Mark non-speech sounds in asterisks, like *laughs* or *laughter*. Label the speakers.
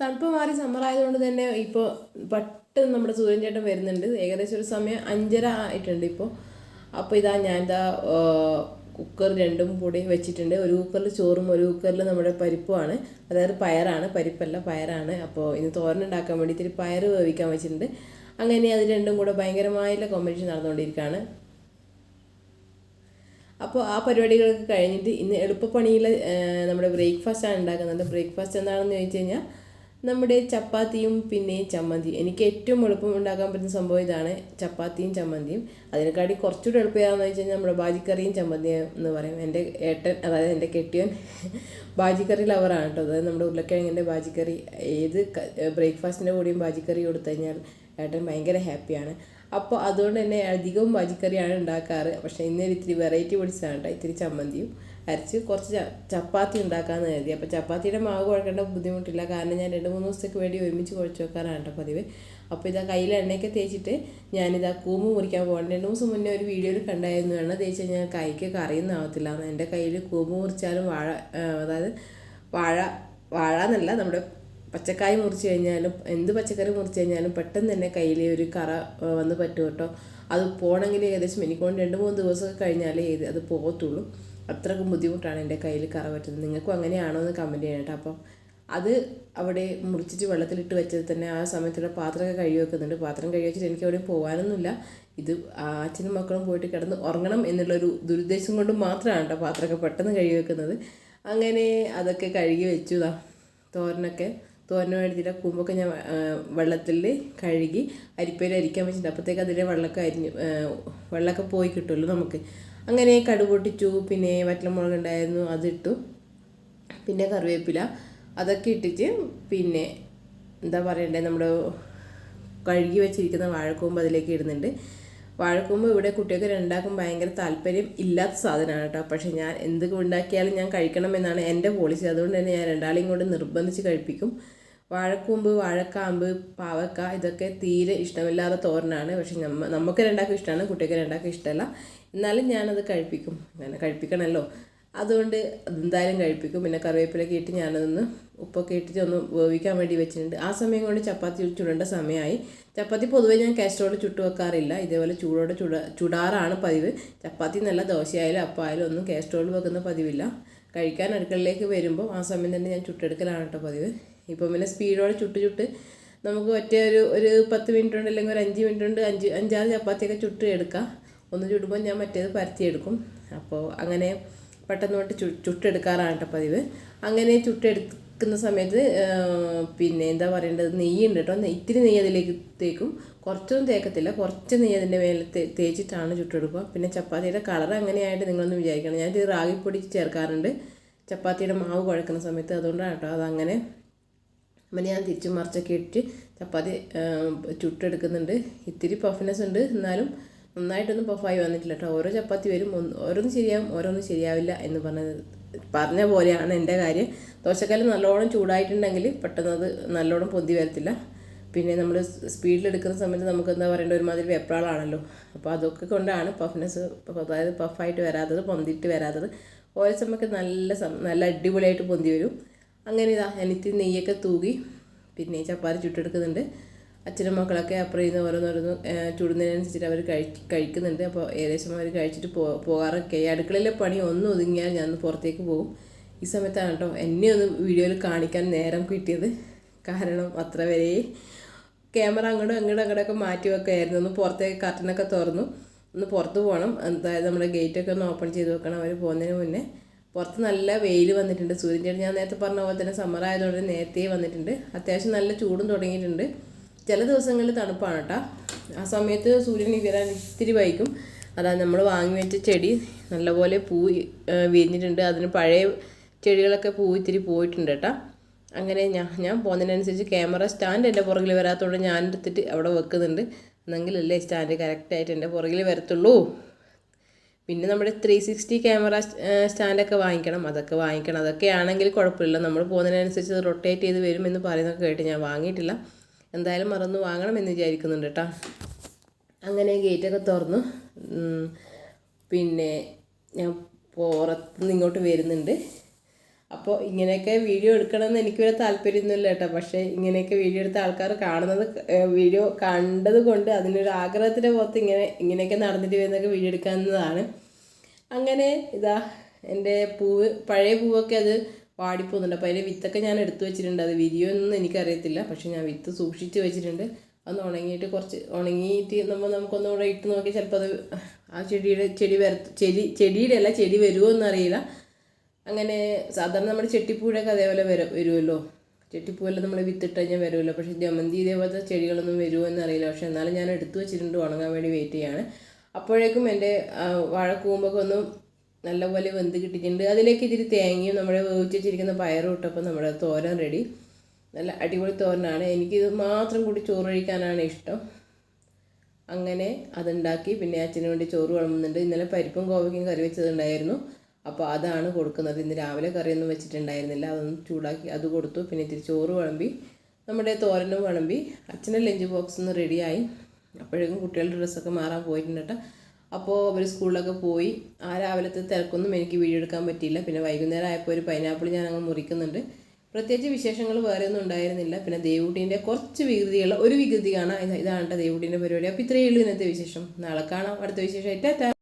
Speaker 1: തണുപ്പ് മാറി സമ്മർ ആയതുകൊണ്ട് തന്നെ ഇപ്പോൾ പെട്ടെന്ന് നമ്മുടെ സൂര്യൻ ചേട്ടൻ വരുന്നുണ്ട്. ഏകദേശം ഒരു സമയം അഞ്ചര ആയിട്ടുണ്ട് ഇപ്പോൾ അപ്പോൾ ഇതാ ഞാൻ ഇതാ കുക്കർ രണ്ടും കൂടി വെച്ചിട്ടുണ്ട്. ഒരു കുക്കറിൽ ചോറും ഒരു കുക്കറിൽ നമ്മുടെ പരിപ്പുമാണ്. അതായത് പയറാണ്. പരിപ്പല്ല പയറാണ്. അപ്പോൾ ഇന്ന് തോരൻ ഉണ്ടാക്കാൻ വേണ്ടി ഇത്തിരി പയർ വേവിക്കാൻ വെച്ചിട്ടുണ്ട്. അങ്ങനെ അത് രണ്ടും കൂടെ ഭയങ്കരമായുള്ള കോമ്പറ്റീഷൻ നടന്നുകൊണ്ടിരിക്കുകയാണ്. അപ്പോൾ ആ പരിപാടികളൊക്കെ കഴിഞ്ഞിട്ട് ഇന്ന് എളുപ്പപ്പണിയിൽ നമ്മുടെ ബ്രേക്ക്ഫാസ്റ്റാണ് ഉണ്ടാക്കുന്നത്. ബ്രേക്ക്ഫാസ്റ്റ് എന്താണെന്ന് ചോദിച്ചു കഴിഞ്ഞാൽ നമ്മുടെ ചപ്പാത്തിയും പിന്നെ ചമ്മന്തി എനിക്ക് ഏറ്റവും എളുപ്പം ഉണ്ടാക്കാൻ പറ്റുന്ന സംഭവം ഇതാണ് ചപ്പാത്തിയും ചമ്മന്തിയും. അതിനെക്കാട്ടി കുറച്ചുകൂടി എളുപ്പം ഏതാണെന്ന് വെച്ച് കഴിഞ്ഞാൽ നമ്മുടെ ബാജിക്കറിയും ചമ്മന്തിയും എന്ന് പറയും. എന്റെ ഏട്ടൻ അതായത് എന്റെ കെട്ടിയൻ *laughs* ബാജിക്കറി ലവറാണ് കേട്ടോ. അതായത് നമ്മുടെ ഉരുളക്കിഴങ്ങിന്റെ ബാജിക്കറി ഏത് ബ്രേക്ക്ഫാസ്റ്റിന്റെ കൂടിയും ബാജിക്കറി കൊടുത്തു കഴിഞ്ഞാൽ ഏട്ടൻ ഭയങ്കര ഹാപ്പിയാണ് അപ്പോൾ അതുകൊണ്ട് തന്നെ അധികവും ബാജിക്കറിയാണ് ഉണ്ടാക്കാറ്. പക്ഷേ ഇന്നലെ ഇത്തിരി വെറൈറ്റി പിടിച്ചതാണ് കേട്ടോ. ഇത്തിരി ചമ്മന്തിയും. അരച്ച് കുറച്ച് ചപ്പാത്തി ഉണ്ടാക്കാമെന്ന് കരുതി. അപ്പോൾ ചപ്പാത്തിയുടെ മാവ് കുഴക്കേണ്ട ബുദ്ധിമുട്ടില്ല. കാരണം ഞാൻ രണ്ട് മൂന്ന് ദിവസത്തേക്ക് വേണ്ടി ഒരുമിച്ച് കുഴച്ച് വെക്കാറാണ് കേട്ടോ പതിവ്. അപ്പോൾ ഇതാ കയ്യിൽ എണ്ണയൊക്കെ തേച്ചിട്ട് ഞാനിതാ കൂമ്പ് മുറിക്കാൻ പോകണം രണ്ട് ദിവസം മുന്നേ ഒരു വീഡിയോയിൽ കണ്ടായിരുന്നു. എണ്ണ തേച്ച് കഴിഞ്ഞാൽ കൈക്ക് കറിയുന്നാവത്തില്ല എന്റെ കയ്യിൽ കൂമ്പ് മുറിച്ചാലും വാഴ അതായത് വാഴ വാഴ എന്നല്ല നമ്മുടെ പച്ചക്കായ മുറിച്ച് കഴിഞ്ഞാലും എന്ത് പച്ചക്കറി മുറിച്ച് കഴിഞ്ഞാലും പെട്ടെന്ന് തന്നെ കയ്യിൽ ഒരു കറ വന്ന് പറ്റും കേട്ടോ. അത് പോകണമെങ്കിൽ ഏകദേശം എനിക്കൊണ്ട് രണ്ട് മൂന്ന് ദിവസമൊക്കെ കഴിഞ്ഞാലേ അത് പോകത്തുള്ളൂ അത്രക്കും ബുദ്ധിമുട്ടാണ് എന്റെ കയ്യിൽ കറ പറ്റുന്നത്. നിങ്ങൾക്കും അങ്ങനെയാണോ എന്ന് കമന്റ് ചെയ്യണം കേട്ടോ. അപ്പം അത് അവിടെ മുറിച്ചിട്ട് വെള്ളത്തിലിട്ട് വെച്ചത് തന്നെ ആ സമയത്തുള്ള പാത്രമൊക്കെ കഴുകി വെക്കുന്നുണ്ട്. പാത്രം കഴുകി വെച്ചിട്ട് എനിക്ക് എവിടെയും പോകാനൊന്നുമില്ല. ഇത് അച്ഛനും മക്കളും പോയിട്ട് കിടന്ന് ഉറങ്ങണം എന്നുള്ളൊരു ദുരുദ്ദേശം കൊണ്ട് മാത്രമാണ് കേട്ടോ പാത്രമൊക്കെ പെട്ടെന്ന് കഴുകി വെക്കുന്നത്. അങ്ങനെ അതൊക്കെ കഴുകി വെച്ചു തോരനൊക്കെ. തോരന് വേണ്ടിയിട്ട് കൂമ്പൊക്കെ ഞാൻ വെള്ളത്തിൽ കഴുകി അരിപ്പയിൽ അരിക്കാൻ വെച്ചിട്ടുണ്ട്. അപ്പോഴത്തേക്ക് അതിലെ വെള്ളമൊക്കെ അരിഞ്ഞ് വെള്ളമൊക്കെ പോയി കിട്ടുമല്ലോ നമുക്ക്. അങ്ങനെ കടുക് പൊട്ടിച്ചു പിന്നെ വറ്റൽമുളക് ഉണ്ടായിരുന്നു അതിട്ടു. പിന്നെ കറിവേപ്പില അതൊക്കെ ഇട്ടിട്ട് പിന്നെ എന്താ പറയണ്ടേ നമ്മുടെ കഴുകി വെച്ചിരിക്കുന്ന വാഴക്കൂമ്പ് അതിലേക്ക് ഇടുന്നുണ്ട്. വാഴക്കൂമ്പ് ഇവിടെ കുട്ടികൾക്ക് രണ്ടാക്കും ഭയങ്കര താല്പര്യം ഇല്ലാത്ത സാധനമാണ് കേട്ടോ. പക്ഷേ ഞാൻ എന്ത് ഉണ്ടാക്കിയാലും ഞാൻ കഴിക്കണം എന്നാണ് എന്റെ പോളിസി അതുകൊണ്ട് തന്നെ ഞാൻ രണ്ടാളെയും കൊണ്ട് നിർബന്ധിച്ച് കഴിപ്പിക്കും. വാഴക്കൂമ്പ് വാഴക്കാമ്പ് പാവക്ക ഇതൊക്കെ തീരെ ഇഷ്ടമില്ലാത്ത തോരനാണ്. പക്ഷെ നമ്മ നമുക്ക് രണ്ടാൾക്കും ഇഷ്ടമാണ് കുട്ടികൾക്ക് രണ്ടാൾക്കും ഇഷ്ടമല്ല. എന്നാലും ഞാനത് കഴിപ്പിക്കും. അങ്ങനെ കഴിപ്പിക്കണമല്ലോ അതുകൊണ്ട് എന്തായാലും കഴിപ്പിക്കും. പിന്നെ കറിവേപ്പിലൊക്കെ ഇട്ട് ഞാനതൊന്ന് ഉപ്പൊക്കെ ഇട്ടിട്ട് ഒന്ന് വേവിക്കാൻ വേണ്ടി വെച്ചിട്ടുണ്ട്. ആ സമയം കൊണ്ട് ചപ്പാത്തി ചുടേണ്ട സമയമായി. ചപ്പാത്തി പൊതുവേ ഞാൻ കാസ്ട്രോളിൽ ചുട്ടു വെക്കാറില്ല. ഇതേപോലെ ചൂടോടെ ചുട ചുടാറാണ് പതിവ്. ചപ്പാത്തി നല്ല ദോശയായാലും അപ്പായാലും ഒന്നും കാസ്ട്രോളിൽ വെക്കുന്ന പതിവില്ല. കഴിക്കാൻ അടുക്കളയിലേക്ക് വരുമ്പോൾ ആ സമയം തന്നെ ഞാൻ ചുട്ടെടുക്കലാണ് കേട്ടോ പതിവ്. ഇപ്പം പിന്നെ സ്പീഡോടെ ചുട്ട് ചുട്ട് നമുക്ക് ഒറ്റ ഒരു ഒരു പത്ത് മിനിറ്റ് കൊണ്ട് അല്ലെങ്കിൽ ഒരു അഞ്ച് മിനിറ്റ് ഉണ്ട് അഞ്ച് അഞ്ചാറ് ചപ്പാത്തിയൊക്കെ ചുട്ട് എടുക്കാം. ഒന്ന് ചുടുമ്പോൾ ഞാൻ മറ്റേത് പരത്തിയെടുക്കും അപ്പോൾ അങ്ങനെ പെട്ടെന്ന് തൊട്ട് ചു ചുട്ടെടുക്കാറാണ് കേട്ടോ പതിവ്. അങ്ങനെ ചുട്ടെടുക്കുന്ന സമയത്ത് പിന്നെ എന്താ പറയേണ്ടത്? നെയ്യ് ഉണ്ട് കേട്ടോ ഇത്തിരി നെയ്യ് അതിലേക്ക് തേക്കും. കുറച്ചൊന്നും തേക്കത്തില്ല. കുറച്ച് നെയ്യ് അതിന്റെ മേലെ തേച്ചിട്ടാണ് ചുട്ടെടുക്കുക. പിന്നെ ചപ്പാത്തിയുടെ കളർ അങ്ങനെയായിട്ട് നിങ്ങളൊന്ന് വിചാരിക്കണം. ഞാനിത് റാഗിപ്പൊടി ചേർക്കാറുണ്ട്. ചപ്പാത്തിയുടെ മാവ് കുഴക്കുന്ന സമയത്ത് അതുകൊണ്ടാണ് കേട്ടോ അതങ്ങനെ അപ്പം ഞാൻ തിരിച്ചു മറിച്ചൊക്കെ ഇട്ട് ചപ്പാത്തി ചുട്ടെടുക്കുന്നുണ്ട്. ഇത്തിരി പഫ്നെസ് ഉണ്ട്. എന്നാലും നന്നായിട്ടൊന്നും പഫായി വന്നിട്ടില്ല കേട്ടോ ഓരോ ചപ്പാത്തി വരും. ഒന്ന് ഓരോന്ന് ശരിയാവും ഓരോന്ന് ശരിയാവില്ല എന്ന് പറഞ്ഞത് പറഞ്ഞ പോലെയാണ് എന്റെ കാര്യം. ദോശക്കല്ല് നല്ലോണം ചൂടായിട്ടുണ്ടെങ്കിൽ പെട്ടെന്ന് അത് നല്ലോണം പൊന്തി വരത്തില്ല. പിന്നെ നമ്മൾ സ്പീഡിലെടുക്കുന്ന സമയത്ത് നമുക്ക് എന്താ പറയേണ്ട ഒരുമാതിരി വെപ്രാളാണല്ലോ. അപ്പോൾ അതൊക്കെ കൊണ്ടാണ് പഫ്നെസ് അതായത് പഫായിട്ട് വരാത്തത് പൊന്തിയിട്ട് വരാത്തത്. ഓരോ സമയത്ത് നല്ല നല്ല അടിപൊളിയായിട്ട് പൊന്തി വരും. അങ്ങനെ ഇതാ എനിക്ക് നെയ്യൊക്കെ തൂകി പിന്നെ ചപ്പാത്തി ചുട്ടെടുക്കുന്നുണ്ട്. അച്ഛനും മക്കളൊക്കെ അപ്പുറം ഇരുന്ന് ഓരോന്നോരോന്ന് ചുടുന്നതിനനുസരിച്ചിട്ട് അവർ കഴി കഴിക്കുന്നുണ്ട്. അപ്പോൾ ഏകദേശം അവർ കഴിച്ചിട്ട് പോ പോകാറൊക്കെ ഈ അടുക്കളയിലെ പണി ഒന്ന് ഒതുങ്ങിയാൽ ഞാൻ പുറത്തേക്ക് പോകും. ഈ സമയത്താണ് കേട്ടോ എന്നെ ഒന്ന് വീഡിയോയിൽ കാണിക്കാൻ നേരം കിട്ടിയത്. കാരണം അത്ര വരെ ക്യാമറ അങ്ങോട്ടും അങ്ങോട്ടും അങ്ങോട്ടൊക്കെ മാറ്റി വെക്കായിരുന്നു ഒന്ന് പുറത്തേക്ക് കർട്ടനൊക്കെ തുറന്നു. ഒന്ന് പുറത്ത് പോകണം. അതായത് നമ്മുടെ ഗേറ്റൊക്കെ ഒന്ന് ഓപ്പൺ ചെയ്ത് വെക്കണം. അവർ പോകുന്നതിന് മുന്നേ. പുറത്ത് നല്ല വെയിൽ വന്നിട്ടുണ്ട്. സൂര്യന്റെ ഞാൻ നേരത്തെ പറഞ്ഞ പോലെ തന്നെ സമ്മർ ആയതുകൊണ്ട് നേരത്തെ വന്നിട്ടുണ്ട്. അത്യാവശ്യം നല്ല ചൂടും തുടങ്ങിയിട്ടുണ്ട്. ചില ദിവസങ്ങളിൽ തണുപ്പാണ് കേട്ടോ ആ സമയത്ത് സൂര്യൻ വരാൻ ഇത്തിരി വൈകും. അതായത് നമ്മൾ വാങ്ങി വെച്ച ചെടി നല്ലപോലെ പൂ വിരിഞ്ഞിട്ടുണ്ട്. അതിന് പഴയ ചെടികളൊക്കെ പൂ ഇത്തിരി പോയിട്ടുണ്ട് കേട്ടോ അങ്ങനെ ഞാൻ ഞാൻ പോകുന്നതിനനുസരിച്ച് ക്യാമറ സ്റ്റാൻഡ് എന്റെ പുറകിൽ വരാത്തതുകൊണ്ട് ഞാൻ എടുത്തിട്ട് അവിടെ വെക്കുന്നുണ്ട്. എന്നെങ്കിലല്ലേ സ്റ്റാൻഡ് കറക്റ്റായിട്ട് എന്റെ പുറകിൽ വരത്തുള്ളൂ. പിന്നെ നമ്മുടെ ത്രീ സിക്സ്റ്റി ക്യാമറ സ്റ്റാൻഡൊക്കെ വാങ്ങിക്കണം. അതൊക്കെ വാങ്ങിക്കണം. അതൊക്കെ ആണെങ്കിൽ കുഴപ്പമില്ല. നമ്മൾ പോകുന്നതിനനുസരിച്ച് റൊട്ടേറ്റ് ചെയ്ത് വരും എന്ന് പറയുന്നതൊക്കെ കേട്ട് ഞാൻ വാങ്ങിയിട്ടില്ല. എന്തായാലും മറന്നു വാങ്ങണം എന്ന് വിചാരിക്കുന്നുണ്ട് കേട്ടോ അങ്ങനെ ഗേറ്റൊക്കെ തുറന്നു. പിന്നെ ഞാൻ പുറത്തുനിന്ന് ഇങ്ങോട്ട് വരുന്നുണ്ട്. അപ്പോൾ ഇങ്ങനെയൊക്കെ വീഡിയോ എടുക്കണമെന്ന് എനിക്ക് വരെ താല്പര്യമൊന്നുമില്ല കേട്ടോ. പക്ഷേ ഇങ്ങനെയൊക്കെ വീഡിയോ എടുത്ത ആൾക്കാർ കാണുന്നത് വീഡിയോ കണ്ടത് കൊണ്ട് അതിനൊരു ആഗ്രഹത്തിന്റെ പുറത്ത് ഇങ്ങനെ ഇങ്ങനെയൊക്കെ നടന്നിട്ട് വരുന്നൊക്കെ വീഡിയോ എടുക്കാവുന്നതാണ്. അങ്ങനെ ഇതാ എന്റെ പൂവ് പഴയ പൂവൊക്കെ അത് വാടിപ്പോകുന്നുണ്ട്. അപ്പോൾ അതിന്റെ വിത്തൊക്കെ ഞാൻ എടുത്തു വെച്ചിട്ടുണ്ട്. അത് വിരിയൊന്നും എനിക്കറിയത്തില്ല. പക്ഷേ ഞാൻ വിത്ത് സൂക്ഷിച്ച് വെച്ചിട്ടുണ്ട്. അന്ന് ഉണങ്ങിയിട്ട് കുറച്ച് ഉണങ്ങിയിട്ട് നമ്മൾ നമുക്കൊന്നുകൂടെ ഇട്ട് നോക്കി ചിലപ്പോൾ അത് ആ ചെടിയുടെ ചെടി വര ചെടി ചെടിയുടെ അല്ല ചെടി വരുമോ എന്നറിയില്ല. അങ്ങനെ സാധാരണ നമ്മുടെ ചെട്ടിപ്പൂഴൊക്കെ അതേപോലെ വരും വരുമല്ലോ. ചെട്ടിപ്പൂവെല്ലാം നമ്മൾ വിത്തിട്ട് കഴിഞ്ഞാൽ വരുമല്ലോ. പക്ഷേ ജമന്തി ഇതേപോലത്തെ ചെടികളൊന്നും വരുമോ എന്നറിയില്ല. പക്ഷേ എന്നാലും ഞാൻ എടുത്തു വെച്ചിട്ടുണ്ട് ഉണങ്ങാൻ വേണ്ടി വെയിറ്റ് ചെയ്യാണ്. അപ്പോഴേക്കും എന്റെ വാഴക്കൂമ്പൊക്കെ ഒന്ന് നല്ലപോലെ വെന്ത് കിട്ടിയിട്ടുണ്ട്. അതിലേക്ക് ഇച്ചിരി തേങ്ങയും വേവിച്ച് വെച്ചിരിക്കുന്ന പയറും ഇട്ടപ്പോൾ നമ്മുടെ തോരൻ റെഡി നല്ല അടിപൊളി തോരനാണ്. എനിക്കിത് മാത്രം കൂടി ചോറ് കഴിക്കാനാണ് ഇഷ്ടം. അങ്ങനെ അതുണ്ടാക്കി. പിന്നെ അച്ഛന് വേണ്ടി ചോറ് വിളമ്പുന്നുണ്ട്. ഇന്നലെ പരിപ്പും കോവയ്ക്കും കറി വെച്ചതുണ്ടായിരുന്നു. അപ്പോൾ അതാണ് കൊടുക്കുന്നത്. ഇന്ന് രാവിലെ കറിയൊന്നും വെച്ചിട്ടുണ്ടായിരുന്നില്ല. അതൊന്ന് ചൂടാക്കി അത് കൊടുത്തു. പിന്നെ ഇത്തിരി ചോറ് വിളമ്പി നമ്മുടെ തോരനും വിളമ്പി അച്ഛന്റെ ലഞ്ച് ബോക്സ് ഒന്ന് റെഡിയായി. അപ്പോഴേക്കും കുട്ടികളുടെ ഡ്രസ്സൊക്കെ മാറാൻ പോയിട്ടുണ്ട് അപ്പോൾ അവർ സ്കൂളിലൊക്കെ പോയി. ആ രാവിലത്തെ തിരക്കൊന്നും എനിക്ക് വീഡിയോ എടുക്കാൻ പറ്റിയില്ല. പിന്നെ വൈകുന്നേരം ആയപ്പോൾ ഒരു പൈനാപ്പിൾ ഞാൻ അങ്ങ് മുറിക്കുന്നുണ്ട്. പ്രത്യേകിച്ച് വിശേഷങ്ങൾ വേറെ ഒന്നും ഉണ്ടായിരുന്നില്ല. പിന്നെ ദേവൂട്ടീന്റെ കുറച്ച് വികൃതികളുള്ള ഒരു വികൃതി കാണാം ഇതാണ് ദേവുട്ടീന്റെ പരിപാടി. അപ്പോൾ ഇത്രയേ ഉള്ളൂ ഇന്നത്തെ വിശേഷം. നാളെ കാണാം. അടുത്ത വിശേഷമായിട്ട്.